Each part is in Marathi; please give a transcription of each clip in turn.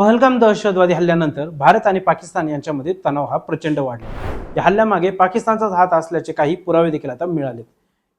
पहलगाम दहशतवादी हल्ल्यानंतर भारत आणि पाकिस्तान यांच्यामध्ये तणाव हा प्रचंड वाढला. या हल्ल्यामागे पाकिस्तानचाच हात असल्याचे काही पुरावे देखील आता मिळाले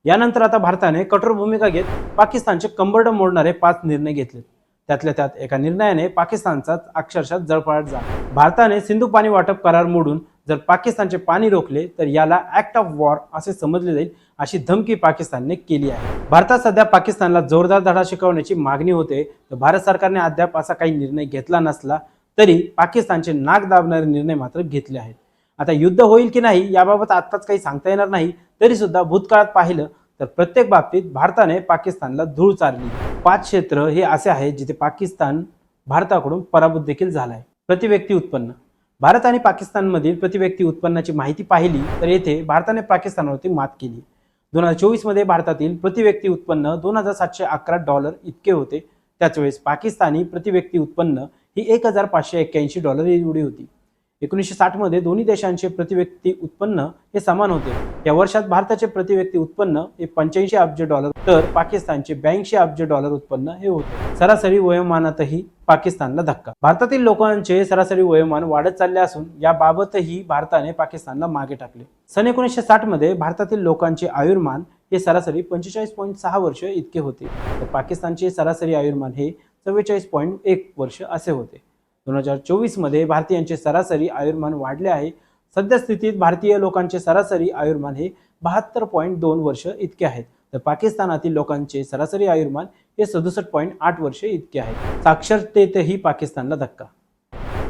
यानंतर आता भारताने कठोर भूमिका घेत पाकिस्तानचे कंबरड मोडणारे पाच निर्णय घेतले त्यातल्या त्यात एका निर्णयाने पाकिस्तानचा अक्षरशः जळफळाट झाला. भारताने सिंधू पाणी वाटप करार मोडून जर पाकिस्तानचे पाणी रोखले तर याला ऍक्ट ऑफ वॉर असे समजले जाईल अशी धमकी पाकिस्तानने केली आहे. भारतात सध्या पाकिस्तानला जोरदार धडा शिकवण्याची मागणी होते तर भारत सरकारने अद्याप असा काही निर्णय घेतला नसला तरी पाकिस्तानचे नाक दाबणारे निर्णय मात्र घेतले आहेत. आता युद्ध होईल की नाही याबाबत आत्ताच काही सांगता येणार नाही तरी सुद्धा भूतकाळात पाहिलं तर प्रत्येक बाबतीत भारताने पाकिस्तानला धूळ चारली. पाच क्षेत्र हे असे आहे जिथे पाकिस्तान भारताकडून पराभूत देखील झाला आहे प्रतिव्यक्ती उत्पन्न. भारत आणि पाकिस्तानमधील प्रतिव्यक्ती उत्पन्नाची माहिती पाहिली तर येथे भारताने पाकिस्तानवरती मात केली. दोन हजार चोवीसमध्ये भारतातील प्रतिव्यक्ती उत्पन्न दोन हजार सातशे अकरा डॉलर इतके होते. त्याचवेळेस पाकिस्तानी प्रतिव्यक्ती उत्पन्न ही एक हजार पाचशे एक्क्याऐंशी डॉलर एवढी होती. एकोणीसशे साठमध्ये दोन्ही देशांचे प्रतिव्यक्ती उत्पन्न हे समान होते. या वर्षात भारताचे प्रतिव्यक्ती उत्पन्न हे पंच्याऐंशी अब्ज डॉलर तर पाकिस्तानचे ब्याऐंशी अब्ज डॉलर उत्पन्न हे होते. सरासरी वयोमानातही पाकिस्तानला धक्का. भारतातील लोकांचे सरासरी वयोमान वाढत चालले असून याबाबतही भारताने पाकिस्तानला मागे टाकले. सन एकोणीसशे साठमध्ये भारतातील लोकांचे आयुर्मान हे सरासरी पंचेचाळीस पॉईंट सहा वर्ष इतके होते. तर पाकिस्तानचे सरासरी आयुर्मान हे चव्वेचाळीस पॉईंट एक वर्ष असे होते. दोन हजार चोवीसमध्ये भारतीयांचे सरासरी आयुर्मान वाढले आहे. सध्या स्थितीत भारतीय लोकांचे सरासरी आयुर्मान हे बहात्तर पॉईंट दोन वर्ष इतके आहेत. तर पाकिस्तानातील लोकांचे सरासरी आयुर्मान हे सदुसष्ट पॉईंट आठ वर्षे इतके आहे. साक्षरतेतही पाकिस्तानला धक्का.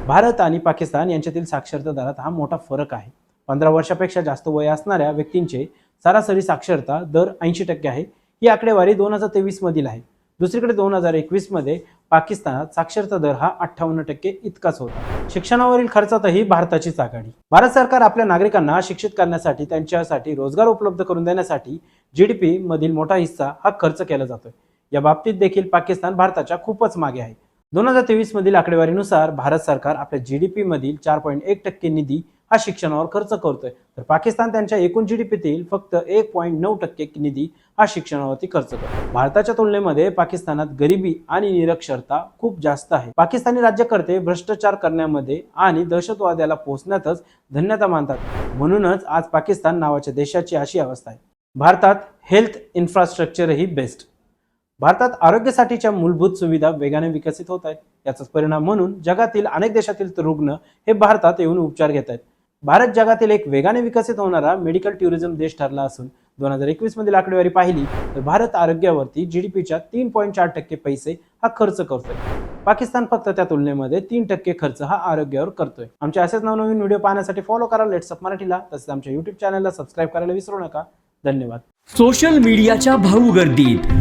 भारत आणि पाकिस्तान यांच्यातील साक्षरता दरात हा मोठा फरक आहे. पंधरा वर्षापेक्षा जास्त वय असणाऱ्या व्यक्तींचे सरासरी साक्षरता दर ऐंशी टक्के आहे. ही आकडेवारी दोन हजार तेवीस मधील आहे. दुसरीकडे दोन हजार एकवीसमध्ये पाकिस्तानात साक्षरता दर हा अठ्ठावन्न टक्के इतकाच होता. शिक्षणावरील खर्चातही भारताचीच आघाडी. भारत सरकार आपल्या नागरिकांना शिक्षित करण्यासाठी त्यांच्यासाठी रोजगार उपलब्ध करून देण्यासाठी जी डी पी मधील मोठा हिस्सा हा खर्च केला जातोय. या बाबतीत देखील पाकिस्तान भारताच्या खूपच मागे आहे. दोन हजार तेवीस मधील आकडेवारीनुसार भारत सरकार आपल्या जी डी मधील चार पॉईंट एक टक्के निधी हा शिक्षणावर खर्च करतोय. तर पाकिस्तान त्यांच्या एकूण जी डी पीतील फक्त एक पॉईंट नऊ टक्के निधी हा शिक्षणावरती खर्च करतो भारताच्या तुलनेमध्ये पाकिस्तानात गरिबी आणि निरक्षरता खूप जास्त आहे. पाकिस्तानी राज्यकर्ते भ्रष्टाचार करण्यामध्ये आणि दहशतवाद्याला पोहोचण्यातच धन्यता मानतात. म्हणूनच आज पाकिस्तान नावाच्या देशाची अशी अवस्था आहे. भारतात हेल्थ इन्फ्रास्ट्रक्चरही बेस्ट. भारतात आरोग्यासाठीच्या मूलभूत सुविधा वेगाने विकसित होत आहेत. याचाच परिणाम म्हणून जगातील अनेक देशातील रुग्ण हे भारतात येऊन उपचार घेत आहेत. भारत जगातील एक वेगाने विकसित होणारा मेडिकल टुरिझम देश ठरला असून दोन हजार एकवीस मधील आकडेवारी पाहिली तर भारत आरोग्यावरती जीडीपीच्या तीन पॉईंट चार टक्के पैसे हा खर्च करतोय. पाकिस्तान फक्त त्या तुलनेमध्ये तीन टक्के खर्च हा आरोग्यावर करतोय. आमचे असेच नवनवीन व्हिडिओ पाहण्यासाठी फॉलो करा. लेट्सअप मराठीला. तसेच आमच्या युट्यूब चॅनलला सबस्क्राईब करायला विसरू नका. धन्यवाद. सोशल मीडियाच्या भाऊ गर्दीत.